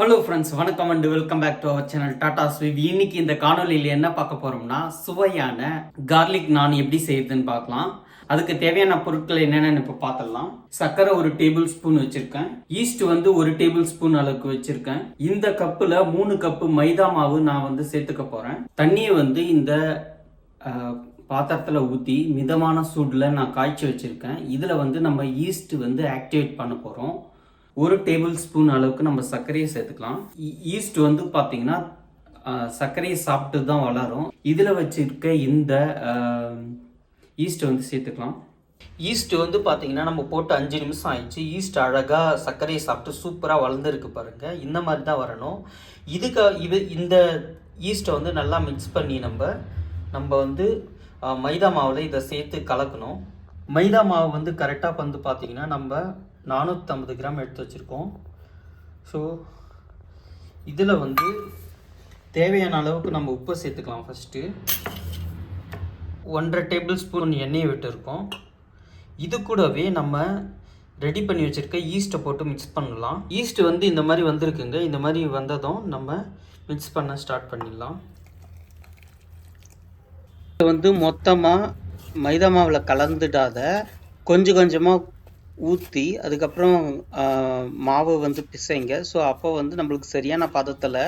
Hello friends வணக்கம் and welcome back to our channel Tata sweep இன்னைக்கு இந்த காணொலியில் என்ன பார்க்க போறோம்னா சுவையான கார்லிக் நான் எப்படி செய்யறதுன்னு பார்க்கலாம். அதுக்கு தேவையான பொருட்கள் என்னென்னு இப்போ பார்த்துடலாம். சர்க்கரை ஒரு டேபிள் ஸ்பூன் வச்சிருக்கேன். ஈஸ்ட் வந்து ஒரு டேபிள் ஸ்பூன் அளவுக்கு வச்சிருக்கேன். இந்த கப்பில் மூணு கப்பு மைதா மாவு நான் வந்து சேர்த்துக்க போறேன். தண்ணியை வந்து இந்த பாத்திரத்தில் ஊற்றி மிதமான சூடில் நான் காய்ச்சி வச்சுருக்கேன். இதில் வந்து நம்ம ஈஸ்ட் வந்து ஆக்டிவேட் பண்ண போகிறோம் ஒரு டேபிள் ஸ்பூன் அளவுக்கு நம்ம சர்க்கரையை சேர்த்துக்கலாம். E- ஈஸ்ட் வந்து பார்த்தீங்கன்னா சர்க்கரையை சாப்பிட்டு தான் வளரும். இதில் வச்சிருக்க இந்த ஈஸ்ட்டை வந்து சேர்த்துக்கலாம். ஈஸ்ட் வந்து பார்த்தீங்கன்னா நம்ம போட்டு அஞ்சு நிமிஷம் ஆயிடுச்சு. ஈஸ்ட் அழகாக சர்க்கரையை சாப்பிட்டு சூப்பராக வளர்ந்துருக்கு பாருங்க. இந்த மாதிரி தான் வரணும். இதுக்கு இது இந்த ஈஸ்ட்டை வந்து நல்லா மிக்ஸ் பண்ணி நம்ம நம்ம வந்து மைதா மாவில் இதை சேர்த்து கலக்கணும். மைதா மாவு வந்து கரெக்டாக வந்து பார்த்தீங்கன்னா நம்ம நானூற்றம்பது கிராம் எடுத்து வச்சுருக்கோம். ஸோ இதில் வந்து தேவையான அளவுக்கு நம்ம உப்பு சேர்த்துக்கலாம் ஃபஸ்ட்டு ஒன்றரை டேபிள் ஸ்பூன் எண்ணெயை விட்டுருக்கோம். இது கூடவே நம்ம ரெடி பண்ணி வச்சுருக்க ஈஸ்ட்டை போட்டு மிக்ஸ் பண்ணலாம். ஈஸ்ட் வந்து இந்த மாதிரி வந்திருக்குங்க. இந்த மாதிரி வந்ததும் நம்ம மிக்ஸ் பண்ண ஸ்டார்ட் பண்ணிடலாம். இது வந்து மொத்தமாக மைதா மாவில் கலந்துடாத கொஞ்சம் கொஞ்சமாக ஊற்றி அதுக்கப்புறம் மாவு வந்து பிசைங்க. ஸோ அப்போ வந்து நம்மளுக்கு சரியான பதத்தில்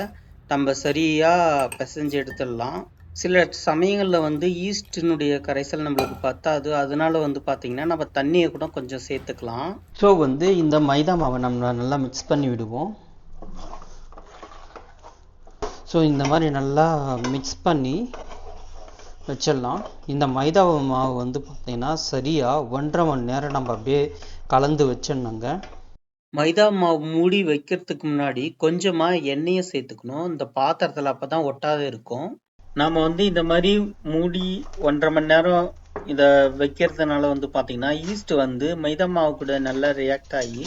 நம்ம சரியாக பிசைஞ்சு எடுத்துடலாம். சில சமயங்களில் வந்து ஈஸ்டினுடைய கரைசல் நம்மளுக்கு பத்தாது. அதனால வந்து பார்த்திங்கன்னா நம்ம தண்ணியை கூட கொஞ்சம் சேர்த்துக்கலாம். ஸோ வந்து இந்த மைதா மாவை நம்ம நல்லா மிக்ஸ் பண்ணி விடுவோம். ஸோ இந்த மாதிரி நல்லா மிக்ஸ் பண்ணி வச்சிடலாம். இந்த மைதா மாவு வந்து பார்த்திங்கன்னா சரியாக ஒன்றரை மணி நேரம் நம்ம அப்படியே கலந்து வச்சிடணுங்க மைதா மாவு மூடி வைக்கிறதுக்கு முன்னாடி கொஞ்சமாக எண்ணெயை சேர்த்துக்கணும். இந்த பாத்திரத்தில் அப்போ தான் ஒட்டாத இருக்கும். நாம் வந்து இந்த மாதிரி மூடி ஒன்றரை மணி நேரம் இதை வைக்கிறதுனால வந்து பார்த்தீங்கன்னா ஈஸ்ட் வந்து மைதா மாவு கூட நல்லா ரியாக்ட் ஆகி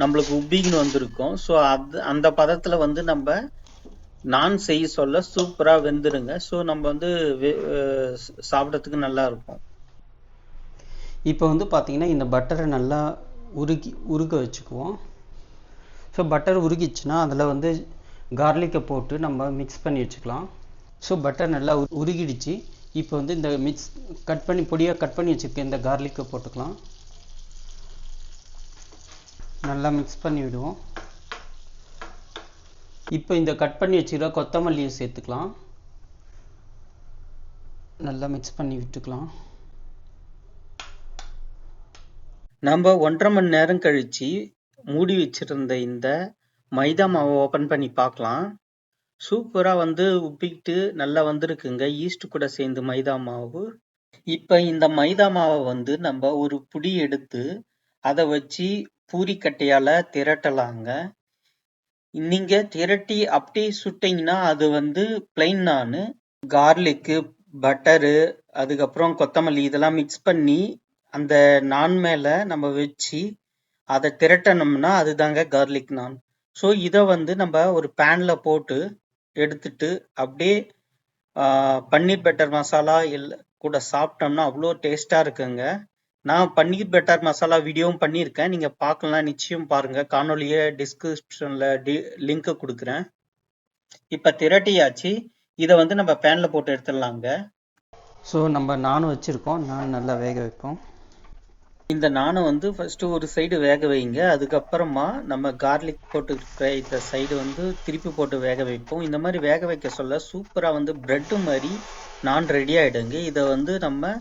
நம்மளுக்கு உப்பின்னு வந்திருக்கும். ஸோ அது அந்த பதத்தில் வந்து நம்ம நான் செய்ய சொல்ல சூப்பராக வெந்துருங்க. ஸோ நம்ம வந்து வெ- அஹ் நல்லா இருக்கும். இப்போ வந்து பார்த்தீங்கன்னா இந்த பட்டரை நல்லா உருக்கி உருக வச்சுக்குவோம். ஸோ பட்டர் உருகிச்சுன்னா அதில் வந்து கார்லிக்கை போட்டு நம்ம மிக்ஸ் பண்ணி வச்சுக்கலாம். ஸோ பட்டர் நல்லா உருகிடுச்சு. இப்போ வந்து இந்த மிக்ஸ் கட் பண்ணி பொடியாக கட் பண்ணி வச்சுருக்க இந்த கார்லிக்கை போட்டுக்கலாம். நல்லா மிக்ஸ் பண்ணி விடுவோம். இப்போ இந்த கட் பண்ணி வச்சுக்கிற கொத்தமல்லியை சேர்த்துக்கலாம். நல்லா மிக்ஸ் பண்ணி விட்டுக்கலாம். நம்ம ஒன்றரை மணி நேரம் கழிச்சு மூடி வச்சிருந்த இந்த மைதா மாவை ஓப்பன் பண்ணி பார்க்கலாம். சூப்பராக வந்து உப்பிக்கிட்டு நல்லா வந்திருக்குங்க. ஈஸ்ட் கூட சேர்ந்து மைதா மாவு. இப்போ இந்த மைதா மாவை வந்து நம்ம ஒரு புடி எடுத்து அதை வச்சு பூரிக்கட்டையால் திரட்டலாங்க. நீங்கள் திரட்டி அப்படியே சுட்டிங்கன்னா அது வந்து பிளைன் நான். கார்லிக்கு பட்டரு அதுக்கப்புறம் கொத்தமல்லி இதெல்லாம் மிக்ஸ் பண்ணி அந்த நான் மேல நம்ம வச்சு அதை திரட்டணும்னா அதுதாங்க கார்லிக் நான் ஸோ இதை வந்து நம்ம ஒரு பேன்ல போட்டு எடுத்துட்டு அப்படியே பன்னீர் பட்டர் மசாலா இல்ல கூட சாப்பிட்டோம்னா அவ்வளோ டேஸ்டா இருக்குங்க. நான் பன்னீர் பட்டர் மசாலா வீடியோவும் பண்ணியிருக்கேன். நீங்க பார்க்கலாம் நிச்சயம் பாருங்க. காணொலியை டிஸ்கிரிப்ஷன்ல டி லிங்க் கொடுக்குறேன். இப்போ திரட்டியாச்சு. இதை வந்து நம்ம பேன்ல போட்டு எடுத்துடலாங்க. ஸோ நம்ம நானும் வச்சுருக்கோம். நான் நல்லா வேக வைப்போம். இந்த நானை வந்து ஃபர்ஸ்ட் ஒரு சைடு வேக வைங்க. அதுக்கப்புறமா நம்ம கார்லிக் போட்டு இந்த சைடு வந்து திருப்பி போட்டு வேக வைப்போம். இந்த மாதிரி வேக வைக்க சொல்ல சூப்பராக வந்து பிரெட் மாதிரி நான் ரெடி ஆகிடுங்க இதை வந்து நம்ம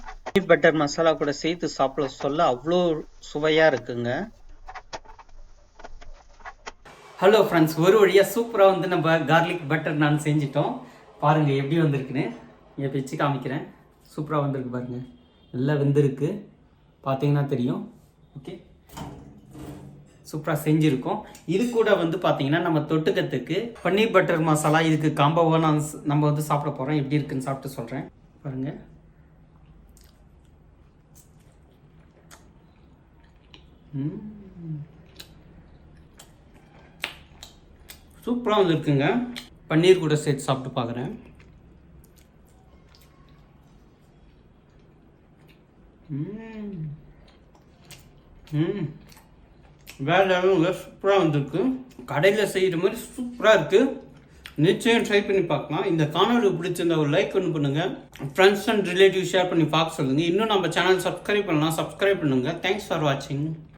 பட்டர் மசாலா கூட சேர்த்து சாப்பிட சொல்ல அவ்வளோ சுவையாக இருக்குங்க. ஹலோ ஃப்ரெண்ட்ஸ் ஒரு வழியாக சூப்பராக வந்து நம்ம கார்லிக் பட்டர் நான் செஞ்சிட்டோம். பாருங்கள் எப்படி வந்திருக்குன்னு. இங்கே பிச்சு காமிக்கிறேன். சூப்பராக வந்திருக்கு பாருங்கள் நல்லா வெந்திருக்கு. பார்த்தீங்கன்னா தெரியும். ஓகே சூப்பராக செஞ்சுருக்கோம். இது கூட வந்து பார்த்தீங்கன்னா நம்ம தொட்டுக்கத்துக்கு பன்னீர் பட்டர் மசாலா இதுக்கு காம்போவாக நான் நம்ம வந்து சாப்பிட போகிறோம் எப்படி இருக்குன்னு சாப்பிட்டு சொல்கிறேன் பாருங்கள் சூப்பராக வந்துருக்குங்க பன்னீர் கூட சேர்த்து சாப்பிட்டு பார்க்குறேன் வேறு லெவலில் சூப்பராக வந்திருக்கு. கடையில் செய்கிற மாதிரி சூப்பராக இருக்குது நிச்சயம் ட்ரை பண்ணி பார்க்கலாம். இந்த காணொலி பிடிச்சிருந்த ஒரு லைக் ஒன்று பண்ணுங்கள் ஃப்ரெண்ட்ஸ் அண்ட் ரிலேட்டிவ் ஷேர் பண்ணி பார்க்க சொல்லுங்கள் இன்னும் நம்ம சேனல் சப்ஸ்கிரைப் பண்ணலாம் சப்ஸ்கிரைப் பண்ணுங்கள் தேங்க்ஸ் ஃபார் வாட்சிங்